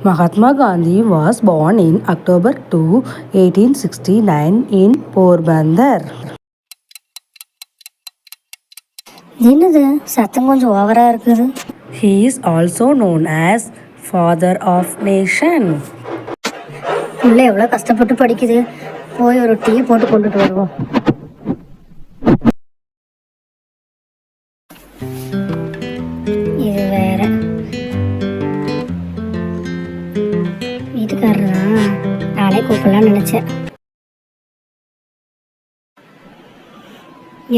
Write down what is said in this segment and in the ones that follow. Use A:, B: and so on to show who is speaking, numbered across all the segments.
A: Mahatma Gandhi was born in October 2, 1869 in Porbandar.
B: என்னது சத்தம் கொஞ்சம் ஓவரா இருக்குது
A: He is also known as Father of Nation.
B: உள்ள எவ்வளோ கஷ்டப்பட்டு படிக்குது போய் ஒரு டீ போட்டு கொண்டுட்டு வருவோம் வீட்டுக்காரரா நானே கூப்பிடலாம்னு நினைச்சேன்.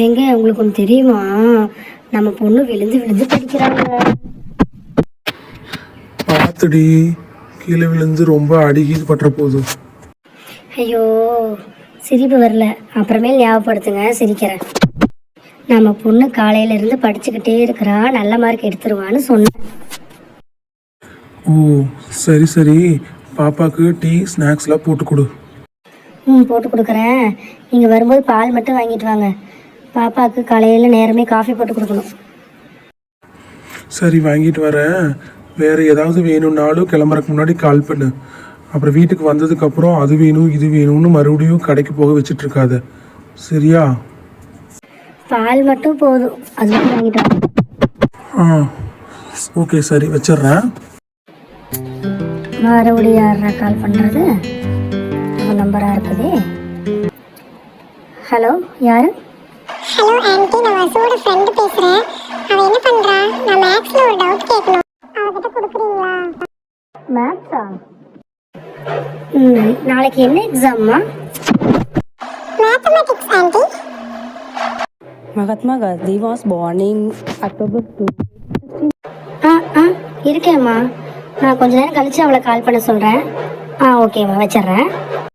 B: எங்க உங்களுக்கு ஒன்று தெரியுமா? நம்ம பொண்ணு விழுந்து விழுந்து படிக்கிறாங்க.
C: பார்த்துடி கீழே விழுந்து ரொம்ப அடிக்கீது பற்ற போகுது
B: ஐயோ சிரிப்பு வரல. அப்புறமேல் ஞாபகப்படுத்துங்க சிரிக்கிறேன். நம்ம பொண்ணு காலையில இருந்து படிச்சுக்கிட்டே இருக்கிறா. நல்ல மார்க் எடுத்துருவான்னு சொன்னேன்.
C: ஓ சரி சரி. பாப்பாக்கு டீ ஸ்நாக்ஸ்லாம் போட்டு கொடு.
B: ம் போட்டு கொடுக்குறேன். நீங்கள் வரும்போது பால் மட்டும் வாங்கிட்டு வாங்க. பாப்பாவுக்கு காலையில் நேரமே காஃபி போட்டு கொடுக்கணும்.
C: சரி வாங்கிட்டு வரேன். வேற ஏதாவது வேணும்னாலும் கிளம்புறதுக்கு முன்னாடி கால் பண்ணு. அப்புறம் வீட்டுக்கு வந்ததுக்கப்புறம் அது வேணும் இது வேணும்னு மறுபடியும் கடைக்கு போக வச்சிட்டு இருக்காத. சரியா?
B: பால் மட்டும் போதும். அது வாங்கிட்டு வாங்க.
C: ஆ ஓகே சரி வச்சிடுறேன்.
B: மறுபடியும் யாரா கால் பண்ணுறது உங்கள் நம்பராக இருக்குதே. ஹலோ யாரு?
D: ஹலோ ஆன்ட்டி நான் வசுவோட ஃப்ரெண்டு பேசுகிறேன் அவன் என்ன பண்ணுறா நான் மேக்ஸில் ஒரு டவுட் கேட்கணும் அவகிட்ட கொடுக்குறீங்களா?
B: மேத்ஸா ம் நாளைக்கு என்ன எக்ஸாம்மா
D: mathematics aunty
A: Gandhi was born in October 2.
B: ஆ ஆ இருக்கேம்மா. நான் கொஞ்ச நேரம் கழிச்சு அவளை கால் பண்ண சொல்கிறேன் ஆ ஓகேம்மா வச்சிடுறேன்.